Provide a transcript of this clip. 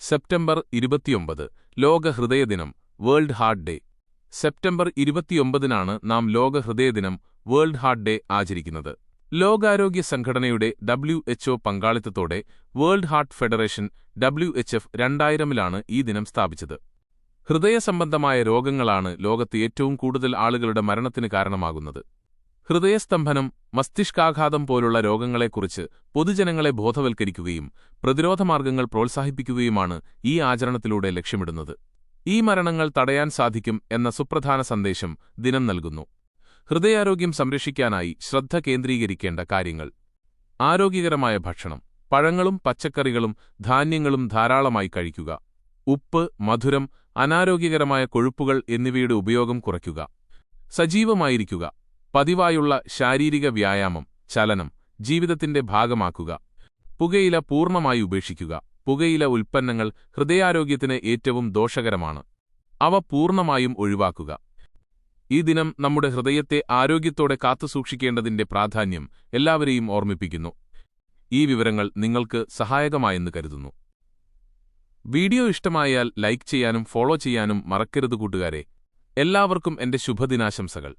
September ഇരുപത്തിയൊമ്പത് ലോക ഹൃദയദിനം വേൾഡ് ഹാർട്ട് ഡേ. സെപ്റ്റംബർ ഇരുപത്തിയൊമ്പതിനാണ് നാം ലോക ഹൃദയദിനം വേൾഡ് ഹാർട്ട് ഡേ ആചരിക്കുന്നത്. ലോകാരോഗ്യ സംഘടനയുടെ ഡബ്ല്യു എച്ച്ഒ പങ്കാളിത്തത്തോടെ world heart federation W H F രണ്ടായിരമിലാണ് ഈ ദിനം സ്ഥാപിച്ചത്. ഹൃദയ സംബന്ധമായ രോഗങ്ങളാണ് ലോകത്ത് ഏറ്റവും കൂടുതൽ ആളുകളുടെ മരണത്തിന് കാരണമാകുന്നത്. ഹൃദയസ്തംഭനം മസ്തിഷ്കാഘാതം പോലുള്ള രോഗങ്ങളെക്കുറിച്ച് പൊതുജനങ്ങളെ ബോധവൽക്കരിക്കുകയും പ്രതിരോധമാർഗങ്ങൾ പ്രോത്സാഹിപ്പിക്കുകയുമാണ് ഈ ആചരണത്തിലൂടെ ലക്ഷ്യമിടുന്നത്. ഈ മരണങ്ങൾ തടയാൻ സാധിക്കും എന്ന സുപ്രധാന സന്ദേശം ദിനം നൽകുന്നു. ഹൃദയാരോഗ്യം സംരക്ഷിക്കാനായി ശ്രദ്ധ കേന്ദ്രീകരിക്കേണ്ട കാര്യങ്ങൾ. ആരോഗ്യകരമായ ഭക്ഷണം. പഴങ്ങളും പച്ചക്കറികളും ധാന്യങ്ങളും ധാരാളമായി കഴിക്കുക. ഉപ്പ് മധുരം അനാരോഗ്യകരമായ കൊഴുപ്പുകൾ എന്നിവയുടെ ഉപയോഗം കുറയ്ക്കുക. സജീവമായിരിക്കുക. പതിവായുള്ള ശാരീരിക വ്യായാമം ചലനം ജീവിതത്തിന്റെ ഭാഗമാക്കുക. പുകയില പൂർണമായി ഉപേക്ഷിക്കുക. പുകയില ഉൽപ്പന്നങ്ങൾ ഹൃദയാരോഗ്യത്തിന് ഏറ്റവും ദോഷകരമാണ്. അവ പൂർണമായും ഒഴിവാക്കുക. ഈ ദിനം നമ്മുടെ ഹൃദയത്തെ ആരോഗ്യത്തോടെ കാത്തുസൂക്ഷിക്കേണ്ടതിന്റെ പ്രാധാന്യം എല്ലാവരെയും ഓർമ്മിപ്പിക്കുന്നു. ഈ വിവരങ്ങൾ നിങ്ങൾക്ക് സഹായകമായെന്ന് കരുതുന്നു. വീഡിയോ ഇഷ്ടമായാൽ ലൈക്ക് ചെയ്യാനും ഫോളോ ചെയ്യാനും മറക്കരുത് കൂട്ടുകാരെ. എല്ലാവർക്കും എന്റെ ശുഭദിനാശംസകൾ.